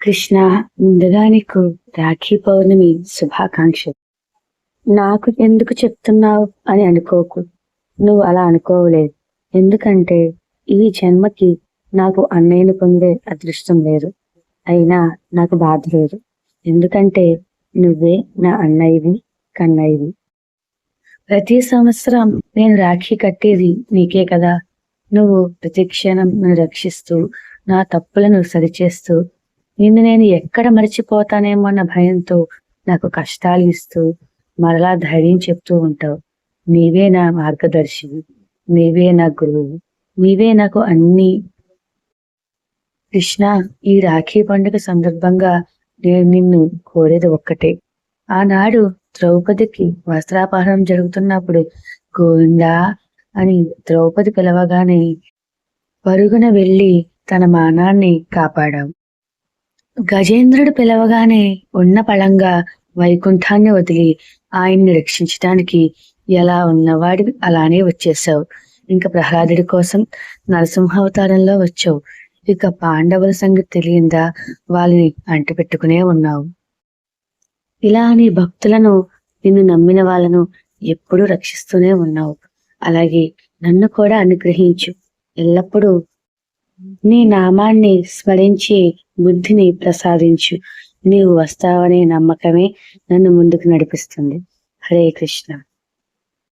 కృష్ణ ముందుగా నీకు రాఖీ పౌర్ణమి శుభాకాంక్షలు. నాకు ఎందుకు చెప్తున్నావు అని అనుకోకు. నువ్వు అలా అనుకోవలేదు. ఎందుకంటే ఈ జన్మకి నాకు అన్నయ్యను పొందే అదృష్టం లేదు. అయినా నాకు బాధ లేదు. ఎందుకంటే నువ్వే నా అన్నయ్యవి కన్నయ్యవి. ప్రతి సంవత్సరం నేను రాఖీ కట్టేది నీకే కదా. నువ్వు ప్రతి క్షణం నన్ను రక్షిస్తూ నా తప్పులను సరిచేస్తూ నిన్ను నేను ఎక్కడ మర్చిపోతానేమో అన్న భయంతో నాకు కష్టాలు ఇస్తూ మరలా ధైర్యం చెప్తూ ఉంటావు. నీవే నా మార్గదర్శి నీవే నా గురువు. నీవే నాకు అన్ని. కృష్ణ ఈ రాఖీ పండుగ సందర్భంగా నేను నిన్ను కోరేది ఒక్కటే. ఆనాడు ద్రౌపదికి వస్త్రాపహరణం జరుగుతున్నప్పుడు గోవిందా అని ద్రౌపది పిలవగానే పరుగున వెళ్ళి తన మానాన్ని కాపాడావు. గజేంద్రుడు పిలవగానే ఉన్న పళంగా వైకుంఠాన్ని వదిలి ఆయన్ని రక్షించడానికి ఎలా ఉన్నవాడి అలానే వచ్చేసావు ఇంకా ప్రహ్లాదుడి కోసం నరసింహావతారంలో వచ్చావు. ఇక పాండవుల సంగతి తెలియందా? వాళ్ళని అంటి పెట్టుకునే ఉన్నావు. ఇలా నీ భక్తులను నిన్ను నమ్మిన వాళ్ళను ఎప్పుడూ రక్షిస్తూనే ఉన్నావు. అలాగే నన్ను కూడా అనుగ్రహించు. ఎల్లప్పుడూ నీ నామాన్ని స్మరించి బుద్ధిని ప్రసాదించు. నీవు వస్తావనే నమ్మకమే నన్ను ముందుకు నడిపిస్తుంది. హరే కృష్ణ.